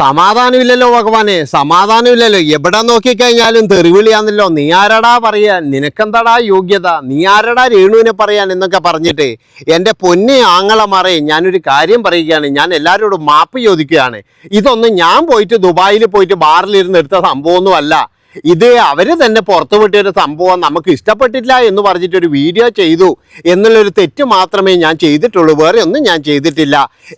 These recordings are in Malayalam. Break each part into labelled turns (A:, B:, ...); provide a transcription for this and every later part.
A: സമാധാനമില്ലല്ലോ ഭഗവാനെ സമാധാനമില്ലല്ലോ. എവിടെ നോക്കിക്കഴിഞ്ഞാലും തെറിവിളിയാന്നല്ലോ. നീ ആരടാ പറയാ? നിനക്കെന്താടാ യോഗ്യത? നീ ആരടാ രേണുവിനെ പറയാൻ എന്നൊക്കെ പറഞ്ഞിട്ട് എന്റെ പൊന്നെ ആങ്ങള മറയെ ഞാനൊരു കാര്യം പറയുകയാണ്. ഞാൻ എല്ലാവരോടും മാപ്പ് ചോദിക്കുകയാണ്. ഇതൊന്നും ഞാൻ പോയിട്ട് ദുബായിൽ പോയിട്ട് ബാറിലിരുന്ന് എടുത്ത സംഭവമൊന്നുമല്ല. ഇത് അവർ തന്നെ പുറത്തു വിട്ടൊരു സംഭവം നമുക്ക് ഇഷ്ടപ്പെട്ടില്ല എന്ന് പറഞ്ഞിട്ട് ഒരു വീഡിയോ ചെയ്തു എന്നുള്ളൊരു തെറ്റ് മാത്രമേ ഞാൻ ചെയ്തിട്ടുള്ളൂ. വേറെ ഒന്നും ഞാൻ ചെയ്തിട്ടില്ല.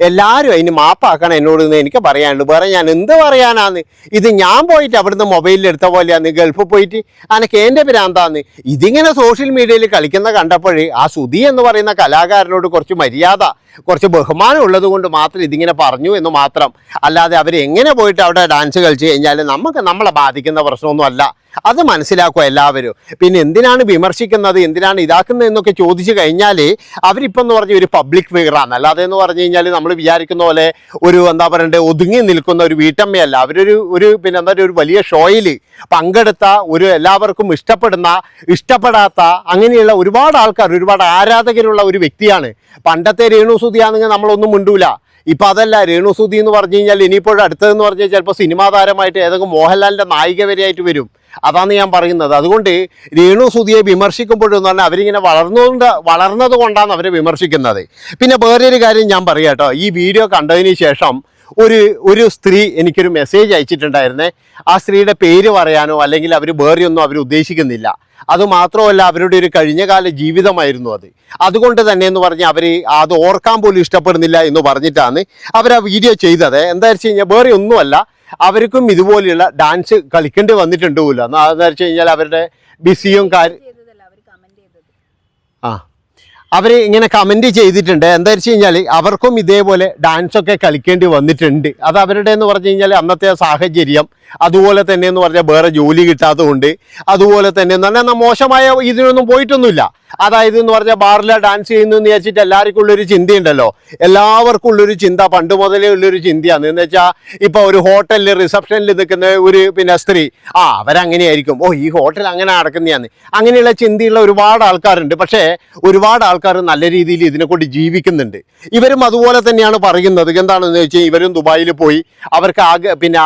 A: എല്ലാവരും അതിന് മാപ്പാക്കണം എന്നോട് എന്ന് എനിക്ക് പറയാനുള്ളൂ വേറെ ഞാൻ എന്ത് പറയാനാന്ന്? ഇത് ഞാൻ പോയിട്ട് അവിടുന്ന് മൊബൈലിൽ എടുത്ത പോലെയാന്ന് ഗൾഫിൽ പോയിട്ട് അനക്ക് എന്റെ ഭ്രാന്താന്ന് ഇതിങ്ങനെ സോഷ്യൽ മീഡിയയിൽ കളിക്കുന്ന കണ്ടപ്പോഴേ ആ സുധി എന്ന് പറയുന്ന കലാകാരനോട് കുറച്ച് മര്യാദ കുറച്ച് ബഹുമാനം ഉള്ളത് കൊണ്ട് മാത്രം ഇതിങ്ങനെ പറഞ്ഞു എന്ന് മാത്രം. അല്ലാതെ അവർ എങ്ങനെ പോയിട്ട് അവിടെ ഡാൻസ് കളിച്ച് കഴിഞ്ഞാൽ നമുക്ക് നമ്മളെ ബാധിക്കുന്ന പ്രശ്നമൊന്നും അല്ല അത് മനസ്സിലാക്കുക എല്ലാവരും. പിന്നെ എന്തിനാണ് വിമർശിക്കുന്നത് എന്തിനാണ് ഇതാക്കുന്നത് എന്നൊക്കെ ചോദിച്ചു കഴിഞ്ഞാൽ അവരിപ്പം എന്ന് പറഞ്ഞ ഒരു പബ്ലിക് ഫിഗറാണ് അല്ലാതെ എന്ന് പറഞ്ഞു കഴിഞ്ഞാൽ നമ്മൾ വിചാരിക്കുന്ന പോലെ ഒരു എന്താ പറയണ്ടേ ഒതുങ്ങി നിൽക്കുന്ന ഒരു വീട്ടമ്മയല്ല. അവരൊരു ഒരു പിന്നെ എന്താ പറയുക, ഒരു വലിയ ഷോയിൽ പങ്കെടുത്ത ഒരു എല്ലാവർക്കും ഇഷ്ടപ്പെടുന്ന ഇഷ്ടപ്പെടാത്ത അങ്ങനെയുള്ള ഒരുപാട് ആൾക്കാർ ഒരുപാട് ആരാധകരുള്ള ഒരു വ്യക്തിയാണ്. പണ്ടത്തെ രേണു സുതിയാണെങ്കിൽ നമ്മളൊന്നും മിണ്ടൂല. ഇപ്പൊ അതല്ല രേണു സുധി എന്ന് പറഞ്ഞു കഴിഞ്ഞാൽ ഇനിയിപ്പോഴും അടുത്തതെന്ന് പറഞ്ഞാൽ ചിലപ്പോൾ സിനിമാ താരമായിട്ട് ഏതെങ്കിലും മോഹൻലാലിന്റെ നായിക വരെയായിട്ട് വരും. അതാണ് ഞാൻ പറയുന്നത്. അതുകൊണ്ട് രേണു സുധിയെ വിമർശിക്കുമ്പോഴെന്ന് പറഞ്ഞാൽ അവരിങ്ങനെ വളർന്നുകൊണ്ട് വളർന്നത് കൊണ്ടാണ് അവരെ വിമർശിക്കുന്നത്. പിന്നെ വേറൊരു കാര്യം ഞാൻ പറയാം കേട്ടോ. ഈ വീഡിയോ കണ്ടതിന് ശേഷം ഒരു ഒരു സ്ത്രീ എനിക്കൊരു മെസ്സേജ് അയച്ചിട്ടുണ്ടായിരുന്നേ. ആ സ്ത്രീയുടെ പേര് പറയാനോ അല്ലെങ്കിൽ അവർ വേറെയൊന്നും അവർ ഉദ്ദേശിക്കുന്നില്ല. അതുമാത്രമല്ല അവരുടെ ഒരു കഴിഞ്ഞകാല ജീവിതമായിരുന്നു അത്. അതുകൊണ്ട് തന്നെ എന്ന് പറഞ്ഞ് അവർ അത് ഓർക്കാൻ പോലും ഇഷ്ടപ്പെടുന്നില്ല എന്ന് പറഞ്ഞിട്ടാണ് അവർ ആ വീഡിയോ ചെയ്തത്. എന്താ വെച്ച് കഴിഞ്ഞാൽ വേറെ ഒന്നുമല്ല അവർക്കും ഇതുപോലെയുള്ള ഡാൻസ് കളിക്കേണ്ടി വന്നിട്ടുണ്ട് പോലും. എന്നാ വെച്ച് കഴിഞ്ഞാൽ അവരുടെ ബിസിയും കാര്യം ആ. അവർ ഇങ്ങനെ കമന്റ് ചെയ്തിട്ടുണ്ട്. എന്താ വെച്ച് കഴിഞ്ഞാൽ അവർക്കും ഇതേപോലെ ഡാൻസൊക്കെ കളിക്കേണ്ടി വന്നിട്ടുണ്ട്. അത് അവരുടെ എന്ന് പറഞ്ഞു കഴിഞ്ഞാൽ അന്നത്തെ സാഹചര്യം. അതുപോലെ തന്നെ എന്ന് പറഞ്ഞാൽ വേറെ ജോലി കിട്ടാത്തതുകൊണ്ട്. അതുപോലെ തന്നെ എന്ന് പറഞ്ഞാൽ മോശമായ ഇതിനൊന്നും പോയിട്ടൊന്നുമില്ല. അതായത് എന്ന് പറഞ്ഞാൽ ബാറിലെ ഡാൻസ് ചെയ്യുന്നു എന്ന് വിചാരിച്ചിട്ട് എല്ലാവർക്കും ഉള്ളൊരു ചിന്തയുണ്ടല്ലോ. എല്ലാവർക്കും ഉള്ളൊരു ചിന്ത പണ്ട് മുതലേ ഉള്ളൊരു ചിന്തയാണ്. എന്ന് വെച്ചാൽ ഇപ്പോൾ ഒരു ഹോട്ടലിൽ റിസപ്ഷനിൽ നിൽക്കുന്ന ഒരു പിന്നെ സ്ത്രീ ആ അവരങ്ങനെയായിരിക്കും. ഓ ഈ ഹോട്ടൽ അങ്ങനെ നടക്കുന്നതാണ്. അങ്ങനെയുള്ള ചിന്തയുള്ള ഒരുപാട് ആൾക്കാരുണ്ട്. പക്ഷേ ഒരുപാട് ആൾക്കാർ നല്ല രീതിയിൽ ഇതിനെക്കൊണ്ട് ജീവിക്കുന്നുണ്ട്. ഇവരും അതുപോലെ തന്നെയാണ് പറയുന്നത്. എന്താണെന്ന് വെച്ചാൽ ഇവരും ദുബായിൽ പോയി അവർക്ക് ആഗ്ര പിന്നെ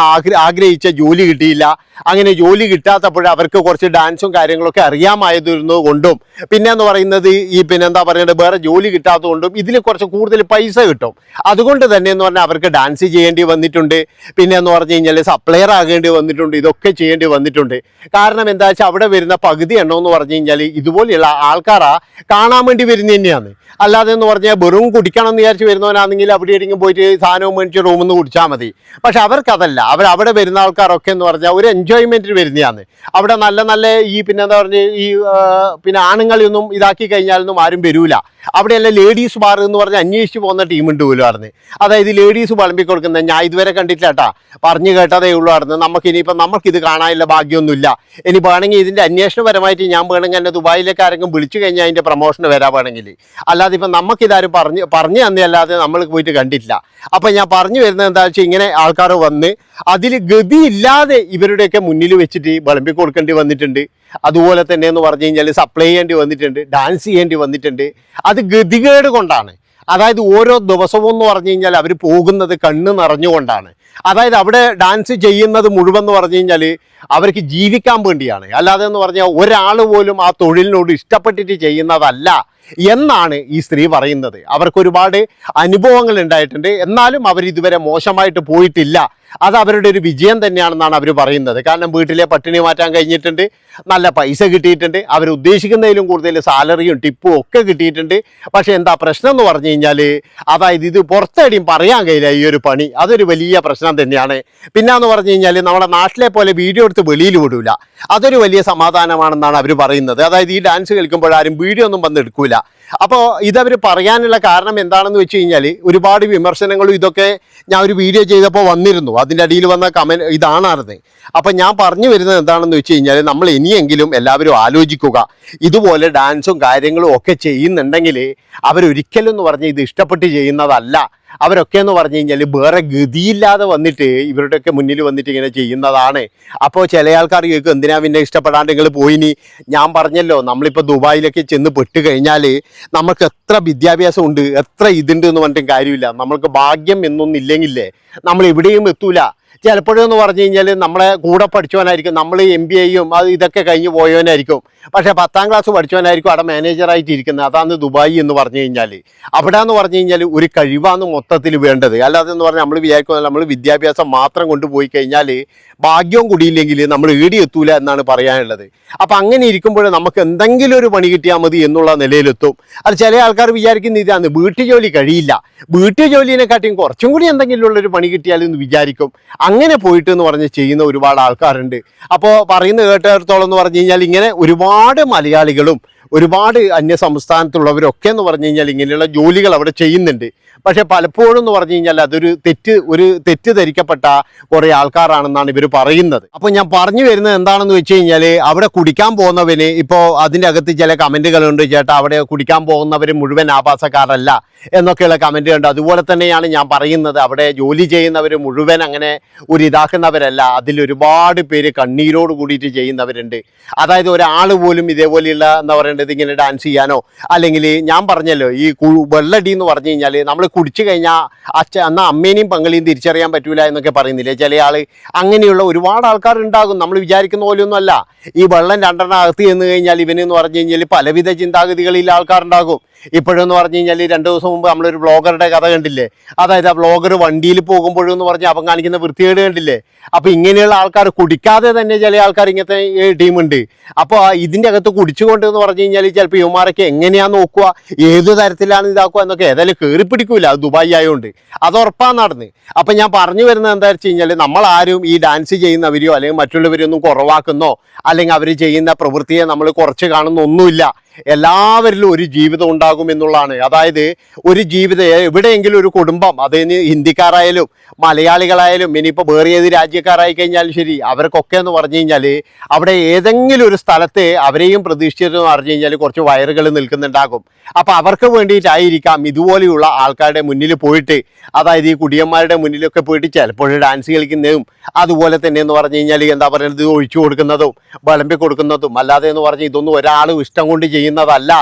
A: ആഗ്ര ആഗ്രഹിച്ച ജോലി കിട്ടിയില്ല. അങ്ങനെ ജോലി കിട്ടാത്തപ്പോൾ അവർക്ക് കുറച്ച് ഡാൻസും കാര്യങ്ങളൊക്കെ അറിയാമായതിരുന്നത് കൊണ്ടും പിന്നെ എന്ന് പറയുന്നത് ഈ പിന്നെ എന്താ പറയുന്നത് വേറെ ജോലി കിട്ടാത്തതുകൊണ്ടും ഇതിൽ കുറച്ച് കൂടുതൽ പൈസ കിട്ടും. അതുകൊണ്ട് തന്നെ എന്ന് പറഞ്ഞാൽ അവർക്ക് ഡാൻസ് ചെയ്യേണ്ടി വന്നിട്ടുണ്ട്. പിന്നെ എന്ന് പറഞ്ഞു കഴിഞ്ഞാൽ സപ്ലയർ ആകേണ്ടി വന്നിട്ടുണ്ട്. ഇതൊക്കെ ചെയ്യേണ്ടി വന്നിട്ടുണ്ട്. കാരണം എന്താ വെച്ചാൽ അവിടെ വരുന്ന പകുതി എണ്ണം എന്ന് പറഞ്ഞു കഴിഞ്ഞാൽ ഇതുപോലെയുള്ള ആൾക്കാരാ കാണാൻ വേണ്ടി വരുന്ന തന്നെയാണ്. അല്ലാതെ എന്ന് പറഞ്ഞാൽ വെറും കുടിക്കണം എന്ന് വിചാരിച്ച് വരുന്നവനാണെങ്കിൽ അവിടെ എവിടെയെങ്കിലും പോയിട്ട് സാധനവും മേടിച്ച് റൂമിൽ നിന്ന് കുടിച്ചാൽ മതി. പക്ഷെ അവർക്കതല്ല. അവർ അവിടെ വരുന്ന ആൾക്കാരൊക്കെ എന്ന് പറഞ്ഞാൽ ഒരു എൻജോയ്മെന്റിന് വരുന്നതാണ്. അവിടെ നല്ല നല്ല ഈ പിന്നെ എന്താ പറഞ്ഞ ഈ പിന്നെ ആണുങ്ങളെയൊന്നും ഇതാക്കി കഴിഞ്ഞാലൊന്നും ആരും വരൂല. അവിടെയല്ല ലേഡീസ് ബാർ എന്ന് പറഞ്ഞ് അന്വേഷിച്ച് പോകുന്ന ടീമുണ്ട് പോലും ആർന്ന് അതായത് ലേഡീസ് വിളമ്പി കൊടുക്കുന്നത് ഞാൻ ഇതുവരെ കണ്ടിട്ടില്ല കേട്ടാ പറഞ്ഞു കേട്ടതേ ഉള്ളൂ ആയിരുന്നു. നമുക്ക് ഇനിയിപ്പം നമുക്കിത് കാണാനുള്ള ഭാഗ്യമൊന്നുമില്ല. ഇനി വേണമെങ്കിൽ ഇതിന്റെ അന്വേഷണപരമായിട്ട് ഞാൻ വേണമെങ്കിൽ എന്നെ ദുബായിലേക്ക് ആരെങ്കിലും വിളിച്ചു കഴിഞ്ഞാൽ അതിന്റെ പ്രൊമോഷന് വരാൻ വേണമെങ്കിൽ. അല്ലാതെ ഇപ്പം നമുക്കിതാരും പറഞ്ഞ് പറഞ്ഞു തന്നെ അല്ലാതെ നമ്മൾ പോയിട്ട് കണ്ടിട്ടില്ല. അപ്പം ഞാൻ പറഞ്ഞു വരുന്നത് എന്താ വെച്ചാൽ ഇങ്ങനെ ആൾക്കാർ വന്ന് അതിൽ ഗതിയില്ലാതെ ഇവരുടെയൊക്കെ മുന്നിൽ വെച്ചിട്ട് വിളമ്പി കൊടുക്കേണ്ടി വന്നിട്ടുണ്ട്. അതുപോലെ തന്നെ എന്ന് പറഞ്ഞു കഴിഞ്ഞാൽ സപ്ലൈ ചെയ്യേണ്ടി വന്നിട്ടുണ്ട് ഡാൻസ് ചെയ്യേണ്ടി വന്നിട്ടുണ്ട്. അത് ഗതികേട് കൊണ്ടാണ്. അതായത് ഓരോ ദിവസവും എന്ന് പറഞ്ഞു കഴിഞ്ഞാൽ അവർ പോകുന്നത് കണ്ണ് നിറഞ്ഞുകൊണ്ടാണ്. അതായത് അവിടെ ഡാൻസ് ചെയ്യുന്നത് മുഴുവൻ എന്ന് പറഞ്ഞു കഴിഞ്ഞാൽ അവർക്ക് ജീവിക്കാൻ വേണ്ടിയാണ്. അല്ലാതെ എന്ന് പറഞ്ഞാൽ ഒരാൾ പോലും ആ തൊഴിലിനോട് ഇഷ്ടപ്പെട്ടിട്ട് ചെയ്യുന്നതല്ല എന്നാണ് ഈ സ്ത്രീ പറയുന്നത്. അവർക്ക് ഒരുപാട് അനുഭവങ്ങൾ ഉണ്ടായിട്ടുണ്ട്. എന്നാലും അവർ ഇതുവരെ മോശമായിട്ട് പോയിട്ടില്ല. അത് അവരുടെ ഒരു വിജയം തന്നെയാണെന്നാണ് അവർ പറയുന്നത്. കാരണം വീട്ടിലെ പട്ടിണി മാറ്റാൻ കഴിഞ്ഞിട്ടുണ്ട്. നല്ല പൈസ കിട്ടിയിട്ടുണ്ട്. അവർ ഉദ്ദേശിക്കുന്നതിലും കൂടുതൽ സാലറിയും ടിപ്പും ഒക്കെ കിട്ടിയിട്ടുണ്ട്. പക്ഷേ എന്താ പ്രശ്നം എന്ന് പറഞ്ഞു കഴിഞ്ഞാൽ അതായത് ഇത് പുറത്തെടിയും പറയാൻ കഴിയില്ല ഈ ഒരു പണി. അതൊരു വലിയ പ്രശ്നം തന്നെയാണ്. പിന്നെ എന്ന് പറഞ്ഞു കഴിഞ്ഞാൽ നമ്മുടെ നാട്ടിലെ പോലെ വീഡിയോ എടുത്ത് വെളിയിൽ വിടില്ല അതൊരു വലിയ സമാധാനമാണെന്നാണ് അവർ പറയുന്നത്. അതായത് ഈ ഡാൻസ് കളിക്കുമ്പോൾ ആരും വീഡിയോ ഒന്നും വന്ന് എടുക്കൂല. അപ്പോൾ ഇതവർ പറയാനുള്ള കാരണം എന്താണെന്ന് വെച്ച് കഴിഞ്ഞാൽ ഒരുപാട് വിമർശനങ്ങളും ഇതൊക്കെ ഞാൻ ഒരു വീഡിയോ ചെയ്തപ്പോൾ വന്നിരുന്നു. അതിന്റെ അടിയിൽ വന്ന കമന്റ് ഇതാണായിരുന്നത് അപ്പം ഞാൻ പറഞ്ഞു വരുന്നത് എന്താണെന്ന് വെച്ച് കഴിഞ്ഞാൽ നമ്മൾ ഇനിയെങ്കിലും എല്ലാവരും ആലോചിക്കുക. ഇതുപോലെ ഡാൻസും കാര്യങ്ങളും ഒക്കെ ചെയ്യുന്നുണ്ടെങ്കിൽ അവരൊരിക്കലും എന്ന് പറഞ്ഞ് ഇത് ഇഷ്ടപ്പെട്ട് ചെയ്യുന്നതല്ല. അവരൊക്കെ എന്ന് പറഞ്ഞു കഴിഞ്ഞാൽ വേറെ ഗതിയില്ലാതെ വന്നിട്ട് ഇവരുടെയൊക്കെ മുന്നിൽ വന്നിട്ട് ഇങ്ങനെ ചെയ്യുന്നതാണ്. അപ്പോൾ ചില ആൾക്കാർ കേൾക്കും എന്തിനാ പിന്നെ ഇഷ്ടപ്പെടാണ്ട് നിങ്ങൾ പോയിനി ഞാൻ പറഞ്ഞല്ലോ നമ്മളിപ്പോൾ ദുബായിലൊക്കെ ചെന്ന് പെട്ട് കഴിഞ്ഞാൽ നമുക്ക് എത്ര വിദ്യാഭ്യാസം ഉണ്ട് എത്ര ഇതുണ്ട് എന്ന് പറഞ്ഞിട്ടും കാര്യമില്ല. നമ്മൾക്ക് ഭാഗ്യം എന്നൊന്നും ഇല്ലെങ്കിലേ നമ്മൾ എവിടെയും എത്തൂല. ചിലപ്പോഴെന്ന് പറഞ്ഞു കഴിഞ്ഞാൽ നമ്മളെ കൂടെ പഠിച്ചവനായിരിക്കും നമ്മൾ എം ബി എയും അത് ഇതൊക്കെ കഴിഞ്ഞ് പോയവനായിരിക്കും. പക്ഷേ പത്താം ക്ലാസ് പഠിച്ചവനായിരിക്കും അവിടെ മാനേജറായിട്ട് ഇരിക്കുന്നത്. അതാണ് ദുബായി എന്ന് പറഞ്ഞു കഴിഞ്ഞാൽ അവിടെ എന്ന് പറഞ്ഞു കഴിഞ്ഞാൽ ഒരു കഴിവാണ് മൊത്തത്തിൽ വേണ്ടത്. അല്ലാതെ എന്ന് പറഞ്ഞാൽ നമ്മൾ വിചാരിക്കുന്നത് നമ്മൾ വിദ്യാഭ്യാസം മാത്രം കൊണ്ടുപോയി കഴിഞ്ഞാൽ ഭാഗ്യവും കൂടിയില്ലെങ്കിൽ നമ്മൾ ഈടി എത്തൂല എന്നാണ് പറയാനുള്ളത്. അപ്പം അങ്ങനെ ഇരിക്കുമ്പോൾ നമുക്ക് എന്തെങ്കിലും ഒരു പണി കിട്ടിയാൽ മതി എന്നുള്ള നിലയിലെത്തും. അത് ചില ആൾക്കാർ വിചാരിക്കുന്ന ഇതാണ് വീട്ടു ജോലി കഴിയില്ല. വീട്ടു ജോലിനെക്കാട്ടിയും കുറച്ചും കൂടി എന്തെങ്കിലും ഉള്ളൊരു പണി കിട്ടിയാൽ എന്ന് വിചാരിക്കും. അങ്ങനെ പോയിട്ട് എന്ന് പറഞ്ഞ് ചെയ്യുന്ന ഒരുപാട് ആൾക്കാരുണ്ട്. അപ്പോൾ പറയുന്ന കേട്ടിടത്തോളം എന്ന് പറഞ്ഞു കഴിഞ്ഞാൽ ഇങ്ങനെ ഒരുപാട് മലയാളികളും ഒരുപാട് അന്യ സംസ്ഥാനത്തുള്ളവരൊക്കെ എന്ന് പറഞ്ഞു കഴിഞ്ഞാൽ ഇങ്ങനെയുള്ള ജോലികൾ അവിടെ ചെയ്യുന്നുണ്ട്. പക്ഷെ പലപ്പോഴും എന്ന് പറഞ്ഞു കഴിഞ്ഞാൽ അതൊരു തെറ്റ് ഒരു തെറ്റിദ്ധരിക്കപ്പെട്ട കുറേ ആൾക്കാരാണെന്നാണ് ഇവർ പറയുന്നത്. അപ്പോൾ ഞാൻ പറഞ്ഞു വരുന്നത് എന്താണെന്ന് വെച്ച് കഴിഞ്ഞാൽ അവിടെ കുടിക്കാൻ പോകുന്നവന് ഇപ്പോൾ അതിന്റെ അകത്ത് ചില കമന്റുകളുണ്ട് ചേട്ടാ അവിടെ കുടിക്കാൻ പോകുന്നവർ മുഴുവൻ ആഭാസക്കാരല്ല എന്നൊക്കെയുള്ള കമന്റ് ഉണ്ട്. അതുപോലെ തന്നെയാണ് ഞാൻ പറയുന്നത് അവിടെ ജോലി ചെയ്യുന്നവർ മുഴുവൻ അങ്ങനെ ഒരു ഇതാക്കുന്നവരല്ല. അതിലൊരുപാട് പേര് കണ്ണീരോട് കൂടിയിട്ട് ചെയ്യുന്നവരുണ്ട്. അതായത് ഒരാൾ പോലും ഇതേപോലെയുള്ള എന്താ പറയേണ്ടത് ഇങ്ങനെ ഡാൻസ് ചെയ്യാനോ? അല്ലെങ്കിൽ ഞാൻ പറഞ്ഞല്ലോ ഈ വെള്ളടി എന്ന് പറഞ്ഞു കഴിഞ്ഞാൽ നമ്മൾ കുടിച്ചു കഴിഞ്ഞാൽ അച്ഛ എന്നാൽ അമ്മേനെയും പങ്കളിയും തിരിച്ചറിയാൻ പറ്റൂല എന്നൊക്കെ പറയുന്നില്ലേ? ചില ആൾ അങ്ങനെയുള്ള ഒരുപാട് ആൾക്കാർ ഉണ്ടാകും നമ്മൾ വിചാരിക്കുന്ന പോലെയൊന്നും അല്ല. ഈ വെള്ളം രണ്ടെണ്ണം അകത്ത് ചെന്ന് കഴിഞ്ഞാൽ ഇവനെന്ന് പറഞ്ഞു കഴിഞ്ഞാൽ പലവിധ ചിന്താഗതികളിൽ ആൾക്കാരുണ്ടാകും. ഇപ്പോഴെന്ന് പറഞ്ഞു കഴിഞ്ഞാൽ രണ്ട് ദിവസം മുമ്പ് നമ്മളൊരു ബ്ലോഗറുടെ കഥ കണ്ടില്ലേ? അതായത് ആ ബ്ലോഗർ വണ്ടിയിൽ പോകുമ്പോഴെന്ന് പറഞ്ഞ് അവൻ കാണിക്കുന്ന വൃത്തികേട് കണ്ടില്ലേ? അപ്പോൾ ഇങ്ങനെയുള്ള ആൾക്കാർ കുടിക്കാതെ തന്നെ ചില ആൾക്കാർ ഇങ്ങനത്തെ ടീമുണ്ട് അപ്പോൾ ഇതിന്റെ അകത്ത് കുടിച്ചുകൊണ്ട് എന്ന് പറഞ്ഞു കഴിഞ്ഞാൽ ചിലപ്പോൾ യുവമാരൊക്കെ എങ്ങനെയാണ് നോക്കുക ഏത് തരത്തിലാണ് ഇതാക്കുക എന്നൊക്കെ ഏതായാലും കയറി പിടിക്കൂല അത് ദുബായി ആയതുകൊണ്ട് അത് ഉറപ്പാണ് നടന്ന്. അപ്പം ഞാൻ പറഞ്ഞു വരുന്നത് എന്താ വെച്ച് കഴിഞ്ഞാൽ നമ്മളാരും ഈ ഡാൻസ് ചെയ്യുന്നവരെയോ അല്ലെങ്കിൽ മറ്റുള്ളവരെയൊന്നും കുറവാക്കുന്നോ അല്ലെങ്കിൽ അവർ ചെയ്യുന്ന പ്രവൃത്തിയെ നമ്മൾ കുറച്ച് കാണുന്ന ഒന്നുമില്ല എല്ലാവരിലും ഒരു ജീവിതം ഉണ്ടാകും എന്നുള്ളതാണ്. അതായത് ഒരു ജീവിതം എവിടെയെങ്കിലും ഒരു കുടുംബം അതിന് ഹിന്ദിക്കാരായാലും മലയാളികളായാലും ഇനിയിപ്പോൾ വേറെ ഏത് രാജ്യക്കാരായി കഴിഞ്ഞാലും ശരി അവർക്കൊക്കെ എന്ന് പറഞ്ഞു കഴിഞ്ഞാൽ അവിടെ ഏതെങ്കിലും ഒരു സ്ഥലത്ത് അവരെയും പ്രതീക്ഷിച്ചെന്ന് പറഞ്ഞു കഴിഞ്ഞാൽ കുറച്ച് വയറുകൾ നിൽക്കുന്നുണ്ടാകും. അപ്പോൾ അവർക്ക് വേണ്ടിയിട്ടായിരിക്കാം ഇതുപോലെയുള്ള ആൾക്കാരുടെ മുന്നിൽ പോയിട്ട് അതായത് ഈ കുടിയന്മാരുടെ മുന്നിലൊക്കെ പോയിട്ട് ചിലപ്പോൾ ഡാൻസ് കളിക്കുന്നതും അതുപോലെ തന്നെ എന്ന് പറഞ്ഞു കഴിഞ്ഞാൽ എന്താ പറയുന്നത് ഒഴിച്ചു കൊടുക്കുന്നതും വിളമ്പി കൊടുക്കുന്നതും അല്ലാതെ എന്ന് പറഞ്ഞാൽ ഇതൊന്നും ഒരാളും ഇഷ്ടം കൊണ്ട് ചെയ്യുന്നതല്ല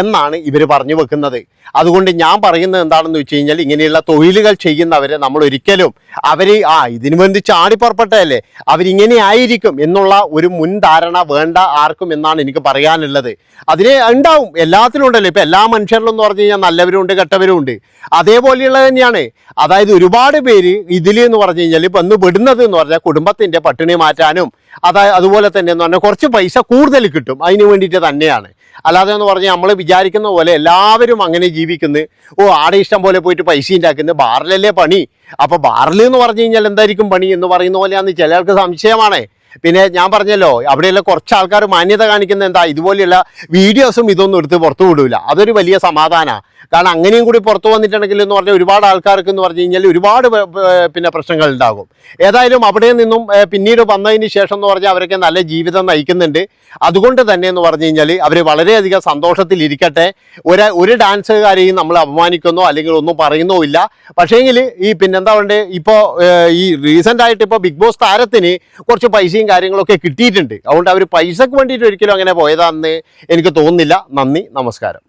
A: എന്നാണ് ഇവർ പറഞ്ഞു വെക്കുന്നത്. അതുകൊണ്ട് ഞാൻ പറയുന്നത് എന്താണെന്ന് വെച്ച് കഴിഞ്ഞാൽ ഇങ്ങനെയുള്ള തൊഴിലുകൾ ചെയ്യുന്നവരെ നമ്മൾ ഒരിക്കലും അവർ ആ ഇതിനു വേണ്ടി ചാടി പുറപ്പെട്ടതല്ലേ? അവരിങ്ങനെ ആയിരിക്കും എന്നുള്ള ഒരു മുൻധാരണ വേണ്ട ആർക്കും എന്നാണ് എനിക്ക് പറയാനുള്ളത്. അതിനെ ഉണ്ടാവും. എല്ലാത്തിലും ഉണ്ടല്ലോ. ഇപ്പം എല്ലാ മനുഷ്യരിലും എന്ന് പറഞ്ഞു കഴിഞ്ഞാൽ നല്ലവരും കെട്ടവരുമുണ്ട് അതേപോലെയുള്ളത് തന്നെയാണ്. അതായത് ഒരുപാട് പേര് ഇതിൽ എന്ന് പറഞ്ഞു കഴിഞ്ഞാൽ ഇപ്പം ഒന്ന് വിടുന്നത് എന്ന് പറഞ്ഞാൽ കുടുംബത്തിന്റെ പട്ടിണി മാറ്റാനും അതായത് അതുപോലെ തന്നെ എന്ന് പറഞ്ഞാൽ കുറച്ച് പൈസ കൂടുതൽ കിട്ടും. അതിന് വേണ്ടിയിട്ട് തന്നെയാണ്. അല്ലാതെ എന്ന് പറഞ്ഞാൽ നമ്മൾ വിചാരിക്കുന്ന പോലെ എല്ലാവരും അങ്ങനെ ജീവിക്കുന്നു. ഓ ആടെ ഇഷ്ടം പോലെ പോയിട്ട് പൈസ ഉണ്ടാക്കുന്നത് ബാറിലല്ലേ പണി? അപ്പോൾ ബാറിൽ എന്ന് പറഞ്ഞു കഴിഞ്ഞാൽ എന്തായിരിക്കും പണി എന്ന് പറയുന്ന പോലെയാന്ന് ചിലർക്ക് സംശയമാണേ. പിന്നെ ഞാൻ പറഞ്ഞല്ലോ അവിടെയുള്ള കുറച്ച് ആൾക്കാർ മാന്യത കാണിക്കുന്ന എന്താ? ഇതുപോലെയുള്ള വീഡിയോസും ഇതൊന്നും എടുത്ത് പുറത്തു വിടൂല. അതൊരു വലിയ സമാധാനമാണ് കാരണം അങ്ങനെയും കൂടി പുറത്തു വന്നിട്ടുണ്ടെങ്കിൽ എന്ന് പറഞ്ഞാൽ ഒരുപാട് ആൾക്കാർക്ക് എന്ന് പറഞ്ഞു കഴിഞ്ഞാൽ ഒരുപാട് പിന്നെ പ്രശ്നങ്ങൾ ഉണ്ടാകും. ഏതായാലും അവിടെ നിന്നും പിന്നീട് വന്നതിന് ശേഷം എന്ന് പറഞ്ഞാൽ അവരൊക്കെ നല്ല ജീവിതം നയിക്കുന്നുണ്ട്. അതുകൊണ്ട് തന്നെ എന്ന് പറഞ്ഞു കഴിഞ്ഞാൽ അവർ വളരെയധികം സന്തോഷത്തിലിരിക്കട്ടെ ഒരു ഒരു ഡാൻസുകാരെയും നമ്മൾ അപമാനിക്കുന്നോ അല്ലെങ്കിൽ ഒന്നും പറയുന്നോ ഇല്ല. പക്ഷേങ്കിൽ ഈ പിന്നെന്താ പറയുക ഇപ്പോൾ ഈ റീസെന്റ് ആയിട്ട് ഇപ്പോൾ ബിഗ് ബോസ് താരത്തിന് കുറച്ച് പൈസയും കാര്യങ്ങളൊക്കെ കിട്ടിയിട്ടുണ്ട്. അതുകൊണ്ട് അവർ പൈസക്ക് വേണ്ടിയിട്ട് ഒരിക്കലും അങ്ങനെ പോയതാണെന്ന് എനിക്ക് തോന്നുന്നില്ല. നന്ദി നമസ്കാരം.